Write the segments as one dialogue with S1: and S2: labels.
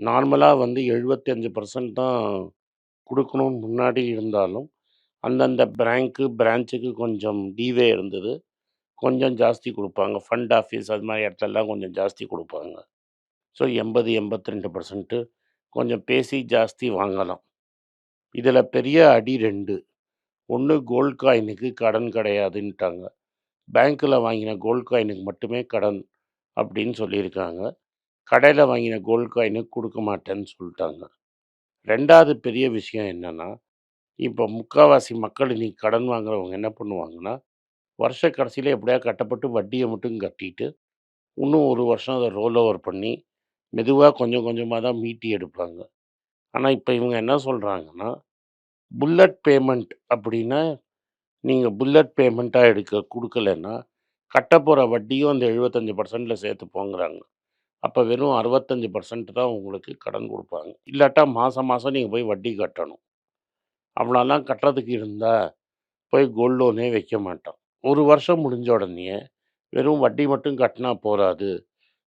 S1: நார்மலாக வந்து 75% தான் குடுக்கணும்னு முன்னாடி இருந்தாலும், அந்தந்த பேங்க்கு, பிரான்ச்சுக்கு கொஞ்சம் லீவே இருந்தது. கொஞ்சம் ஜாஸ்தி கொடுப்பாங்க ஃபண்ட் ஆஃபீஸ் அது மாதிரி இடத்துலலாம் கொஞ்சம் ஜாஸ்தி கொடுப்பாங்க ஸோ 80, 82% கொஞ்சம் பேசி ஜாஸ்தி வாங்கலாம். இதில் பெரிய அடி ரெண்டு ஒன்று கோல்ட் காயினுக்கு கடன் கிடையாதுன்ட்டாங்க. பேங்க்கில் வாங்கின கோல்ட் காயினுக்கு மட்டுமே கடன் அப்படின்னு சொல்லியிருக்காங்க. கடையில் வாங்கின கோல்ட் காயினு கொடுக்க மாட்டேன்னு சொல்லிட்டாங்க ரெண்டாவது பெரிய விஷயம் என்னன்னா, இப்போ முக்காவாசி மக்கள் இன்னைக்கு கடன் வாங்குறவங்க என்ன பண்ணுவாங்கன்னா, வருஷ கடைசியில் எப்படியா கட்டப்பட்டு வட்டியை மட்டும் கட்டிட்டு, இன்னும் ஒரு வருஷம் அதை ரோல் ஓவர் பண்ணி, மெதுவாக கொஞ்சம் கொஞ்சமாக தான் மீட்டி எடுப்பாங்க. ஆனால் இப்போ இவங்க என்ன சொல்கிறாங்கன்னா புல்லட் பேமெண்ட் அப்படின்னா, நீங்கள் புல்லட் பேமெண்ட்டாக எடுக்க கொடுக்கலன்னா கட்ட போகிற வட்டியும் அந்த எழுபத்தஞ்சி பர்சன்ட்டில் சேர்த்து போங்கிறாங்க அப்போ வெறும் 65% தான் உங்களுக்கு கடன் கொடுப்பாங்க இல்லாட்டா மாதம் மாதம் நீங்கள் போய் வட்டி கட்டணும். அவ்வளோலாம் கட்டுறதுக்கு இருந்தால் போய் கோல்ட் லோனே வைக்க மாட்டான். ஒரு வருஷம் முடிஞ்ச உடனேயே, வெறும் வட்டி மட்டும் கட்டினா போகாது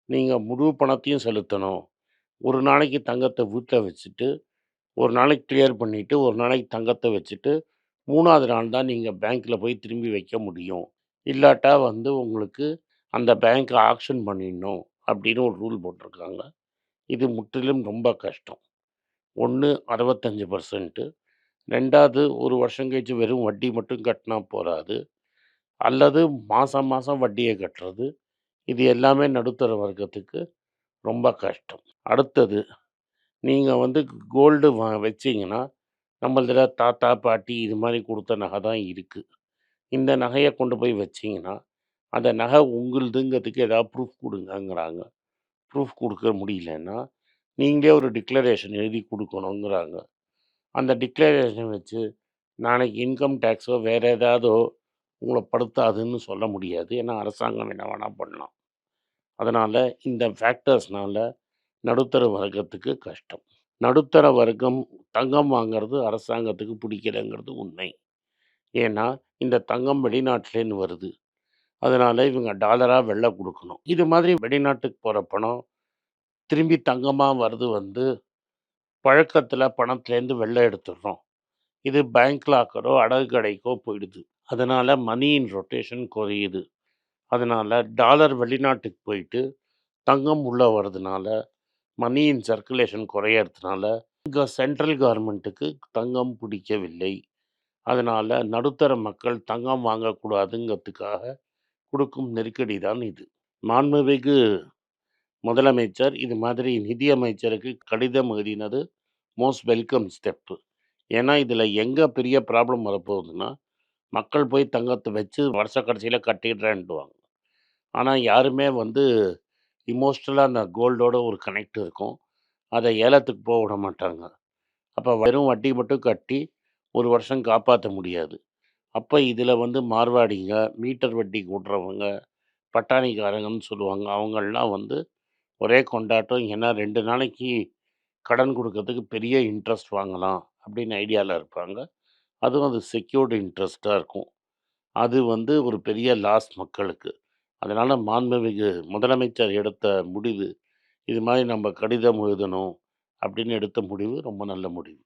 S1: நீங்கள் முழு பணத்தையும் செலுத்தணும். ஒரு நாளைக்கு தங்கத்தை வீட்டில் வச்சுட்டு, ஒரு நாளைக்கு கிளியர் பண்ணிவிட்டு ஒரு நாளைக்கு தங்கத்தை வச்சுட்டு, மூணாவது நாள் தான் நீங்கள் பேங்க்கில் போய் திரும்பி வைக்க முடியும். இல்லாட்டா வந்து உங்களுக்கு அந்த பேங்க்கை ஆக்ஷன் பண்ணிடணும் அப்படின்னு ஒரு ரூல் போட்டிருக்காங்க. இது முற்றிலும் ரொம்ப கஷ்டம். ஒன்று அறுபத்தஞ்சு பர்சன்ட்டு ரெண்டாவது ஒரு வருஷம் கழிச்சு வெறும் வட்டி மட்டும் கட்டினா போகாது அல்லது மாதம் மாதம் வட்டியை கட்டுறது. இது எல்லாமே நடுத்தர வர்க்கத்துக்கு ரொம்ப கஷ்டம். அடுத்தது, நீங்கள் வந்து கோல்டு வ வச்சீங்கன்னா, நம்மளதில் தாத்தா, பாட்டி இது மாதிரி கொடுத்த நகை தான் இருக்குது இந்த நகையை கொண்டு போய் வச்சீங்கன்னா, அந்த நகை உங்களுதுங்கிறதுக்கு ஏதாவது ப்ரூஃப் கொடுங்கங்கிறாங்க ப்ரூஃப் கொடுக்க முடியலன்னா, நீங்களே ஒரு டிக்ளரேஷன் எழுதி கொடுக்கணுங்கிறாங்க அந்த டிக்ளரேஷன் வச்சு, நாளைக்கு இன்கம் டேக்ஸோ வேறு ஏதாவதோ உங்களை படுத்தாதுன்னு சொல்ல முடியாது. ஏன்னா, அரசாங்கம் என்ன வேணால் பண்ணலாம். அதனால் இந்த ஃபேக்டர்ஸ்னால் நடுத்தர வர்க்கத்துக்கு கஷ்டம். நடுத்தர வர்க்கம் தங்கம் வாங்குறது அரசாங்கத்துக்கு பிடிக்கலங்கிறது உண்மை. ஏன்னா, இந்த தங்கம் வெளிநாட்டிலேருந்து வருது. அதனால் இவங்க டாலராக வெள்ளை கொடுக்கணும் இது மாதிரி வெளிநாட்டுக்கு போகிற பணம், திரும்பி தங்கமாக வருது வந்து, பழக்கத்தில் பணத்துலேருந்து வெள்ளை எடுத்துடுறோம். இது பேங்க் லாக்கரோ, அடகு கடைக்கோ போயிடுது. அதனால் மனி இன் ரொட்டேஷன் குறையுது. அதனால் டாலர் வெளிநாட்டுக்கு போயிட்டு, தங்கம் உள்ளே வரதுனால, மனி இன் சர்க்குலேஷன் குறையறதுனால, இங்கே சென்ட்ரல் கவர்மெண்ட்டுக்கு தங்கம் பிடிக்கவில்லை. அதனால் நடுத்தர மக்கள் தங்கம் வாங்கக்கூடாதுங்கிறதுக்காக கொடுக்கும் நெருக்கடி தான் இது. மாண்புமிகு முதலமைச்சர் இது மாதிரி நிதியமைச்சருக்கு கடிதம் எழுதினது மோஸ்ட் வெல்கம் ஸ்டெப்பு ஏன்னா, இதில் எங்கே பெரிய ப்ராப்ளம் வரப்போகுதுன்னா, மக்கள் போய் தங்கத்தை வச்சு வருஷ கடைசியில் கட்டிடுறேன்டுவாங்க. ஆனால் யாருமே வந்து இமோஷ்னலாக அந்த கோல்டோட ஒரு கனெக்ட் இருக்கும். அதை ஏலத்துக்கு போக விட மாட்டாங்க. அப்போ வெறும் வட்டி மட்டும் கட்டி, ஒரு வருஷம் காப்பாற்ற முடியாது. அப்போ இதில் வந்து மார்வாடிங்க, மீட்டர் வட்டி கூட்டுறவங்க பட்டாணிக்காரங்கன்னு சொல்லுவாங்க. அவங்கள்லாம் வந்து ஒரே கொண்டாட்டம். ஏன்னா, ரெண்டு நாளைக்கு கடன் கொடுக்கறதுக்கு பெரிய இன்ட்ரெஸ்ட் வாங்கலாம் அப்படின்னு ஐடியாவில் இருப்பாங்க. அதுவும் அது செக்யூர்டு இன்ட்ரெஸ்ட்டாக இருக்கும். அது வந்து ஒரு பெரிய லாஸ் மக்களுக்கு. அதனால் மாண்புமிகு முதலமைச்சர் எடுத்த முடிவு, இது மாதிரி நம்ம கடிதம் எழுதணும் அப்படின்னு எடுத்த முடிவு ரொம்ப நல்ல முடிவு.